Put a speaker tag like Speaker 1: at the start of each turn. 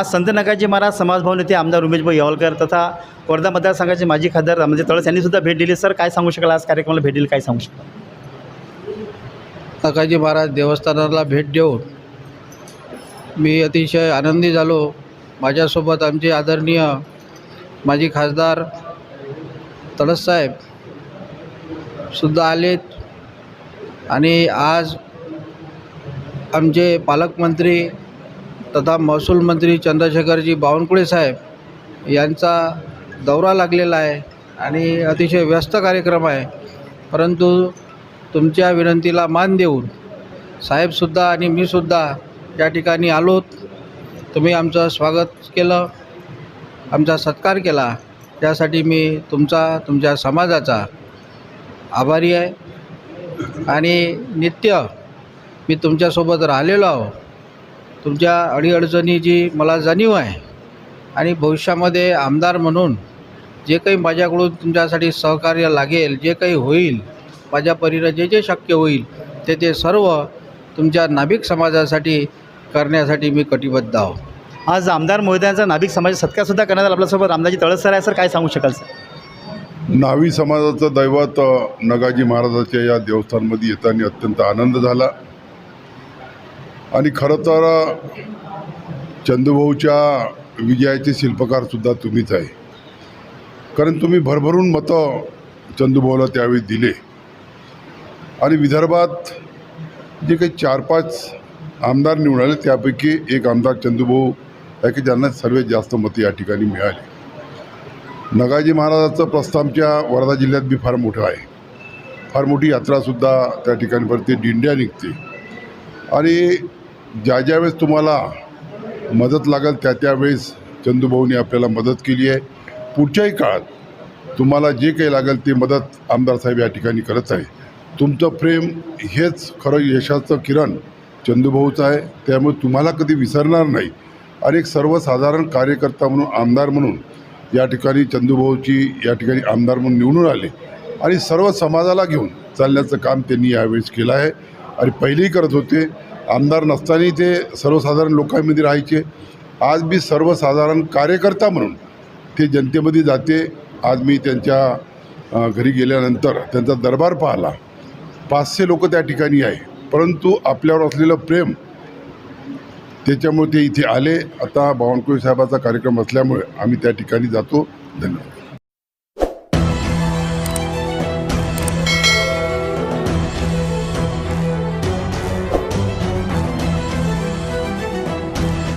Speaker 1: आज संत नगाजी महाराज समाजभवन येथे आमदार उमेशभाई यावलकर तथा वर्धा मतदारसंघाचे माजी खासदार रामजी तळस यांनीसुद्धा भेट दिली. सर काय सांगू शकाल? आज कार्यक्रमाला भेट दिली काय सांगू शकाल?
Speaker 2: नकाजी महाराज देवस्थानाला भेट देऊन मी अतिशय आनंदी झालो. माझ्यासोबत आमचे आदरणीय माजी खासदार तळससाहेब सुद्धा आलेत. आणि आज आमचे पालकमंत्री तथा महसूल मंत्री चंद्रशेखरजी बावनकुळे साहेब यांचा दौरा लागलेला आहे आणि अतिशय व्यस्त कार्यक्रम आहे. परंतु तुमच्या विनंतीला मान देऊन साहेबसुद्धा आणि मीसुद्धा या ठिकाणी आलोत. तुम्ही आमचं स्वागत केलं आमचा सत्कार केला. त्यासाठी मी तुमचा तुमच्या समाजाचा आभारी आहे. आणि नित्य मी तुमच्यासोबत राहिलेलो आहो. तुमच्या अडीअडचणीची मला जाणीव आहे आणि भविष्यामध्ये आमदार म्हणून जे काही माझ्याकडून तुमच्यासाठी सहकार्य लागेल जे काही होईल माझ्या परीनं जे जे शक्य होईल ते ते सर्व तुमच्या नाभिक समाजासाठी करण्यासाठी मी कटिबद्ध आहो.
Speaker 1: आज आमदार महोदयांचा नाभिक समाज सत्कारसुद्धा करण्यात आला. आपल्यासोबत रामदाजी तळस सर आहे सर काय सांगू शकाल सर?
Speaker 3: नावी समाजाचं दैवत नगाजी महाराजाच्या या देवस्थानमध्ये येताना अत्यंत आनंद झाला. आणि खरं तर चंदूभाऊच्या विजयाचे शिल्पकारसुद्धा तुम्हीच आहे. कारण तुम्ही भरभरून मतं चंदूभाऊला त्यावेळी दिले. आणि विदर्भात जे काही चार पाच आमदार निवडून आले त्यापैकी एक आमदार चंदूभाऊ आहे की ज्यांना सर्वात जास्त मतं या ठिकाणी मिळाली. नगाजी महाराजाचं प्रस्थानच्या वर्धा जिल्ह्यात बी फार मोठं आहे. फार मोठी यात्रासुद्धा त्या ठिकाणी भरते दिंड्या निघते. आणि ज्या ज्यावेळेस तुम्हाला मदत लागेल त्या त्यावेळेस चंदूभाऊनी आपल्याला मदत केली आहे. पुढच्याही काळात तुम्हाला जे काही लागेल ते मदत आमदार साहेब या ठिकाणी करत आहे. तुमचं प्रेम हेच खरं यशाचं किरण चंदूभाऊचं आहे. त्यामुळे तुम्हाला कधी विसरणार नाही. आणि एक सर्वसाधारण कार्यकर्ता म्हणून आमदार म्हणून या ठिकाणी चंदूभाऊची या ठिकाणी आमदार म्हणून निवडून आले. आणि सर्व समाजाला घेऊन चालण्याचं काम त्यांनी यावेळेस केलं आहे. आणि पहिलेही करत होते. आमदार नसतानाही ते सर्वसाधारण लोकांमध्ये राहायचे. आज मी सर्वसाधारण कार्यकर्ता म्हणून ते जनतेमध्ये जाते. आज मी त्यांच्या घरी गेल्यानंतर त्यांचा दरबार पाहिला. पाचशे लोक त्या ठिकाणी आहे. परंतु आपल्यावर असलेलं प्रेम त्याच्यामुळे ते इथे आले. आता बावनकुळे साहेबाचा कार्यक्रम असल्यामुळे आम्ही त्या ठिकाणी जातो. धन्यवाद.